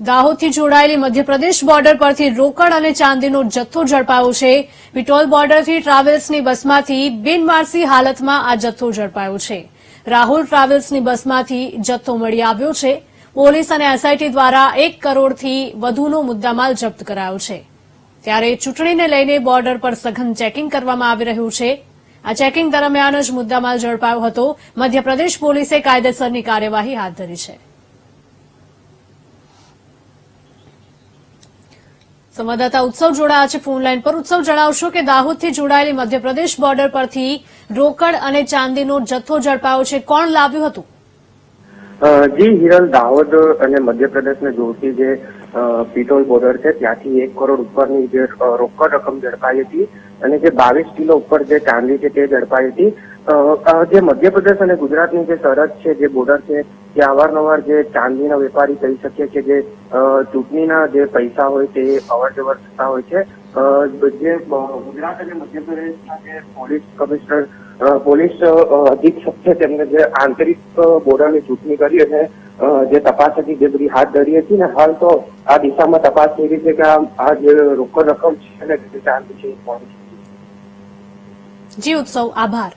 દાહોદથી જોડાયેલી મધ્યપ્રદેશ બોર્ડર પરથી રોકડ અને ચાંદીનો જથ્થો ઝડપાયો છે. વિટોલ બોર્ડરથી ટ્રાવેલ્સની બસમાંથી બિનવારસી હાલતમાં આ જથ્થો ઝડપાયો છે. રાહુલ ટ્રાવેલ્સની બસમાંથી જથ્થો મળી આવ્યો છે. પોલીસ અને એસઆઈટી દ્વારા એક કરોડથી વધુનો મુદ્દામાલ જપ્ત કરાયો છે. ત્યારે ચૂંટણીને લઈને બોર્ડર પર સઘન ચેકિંગ કરવામાં આવી રહ્યું છે. આ ચેકિંગ દરમિયાન જ મુદ્દામાલ ઝડપાયો હતો. મધ્યપ્રદેશ પોલીસે કાયદેસરની કાર્યવાહી હાથ ધરી છે. સંવાદદાતા ઉત્સવ જોડાયા છે ફોન લાઈન પર. ઉત્સવ જણાવશો કે દાહોદથી જોડાયેલી મધ્યપ્રદેશ બોર્ડર પરથી રોકડ અને ચાંદીનો જથ્થો ઝડપાયો છે. કોણ લાવ્યું હતું? જી, હિરલ દાહોદ અને મધ્યપ્રદેશને જોડતી જે પિટોલ બોર્ડર છે, ત્યાંથી એક કરોડ ઉપરની જે રોકડ રકમ ઝડપાઈ હતી અને જે બાવીસ કિલો ઉપર જે ચાંદી છે તે ઝડપાઈ હતી. જે મધ્યપ્રદેશ અને ગુજરાતની જે સરહદ છે, જે બોર્ડર છે ત્યાં અવારનવાર જે ચાંદીના વેપારી કહી શકીએ કે જે ચૂંટણીના જે પૈસા હોય તે અવર જવર થતા હોય છે. જે ગુજરાત અને મધ્યપ્રદેશના જે પોલીસ કમિશનર પોલીસ અધિક્ષક છે તેમને જે આંતરિક બોર્ડરની ચૂંટણી કરી અને જે તપાસ હતી, જે બધી હાથ ધરી હતી ને હાલ તો આ દિશામાં તપાસ થઈ રહી છે કે આ જે રોકડ રકમ છે અને ચાંદી છે? જી ઉત્સવ, આભાર.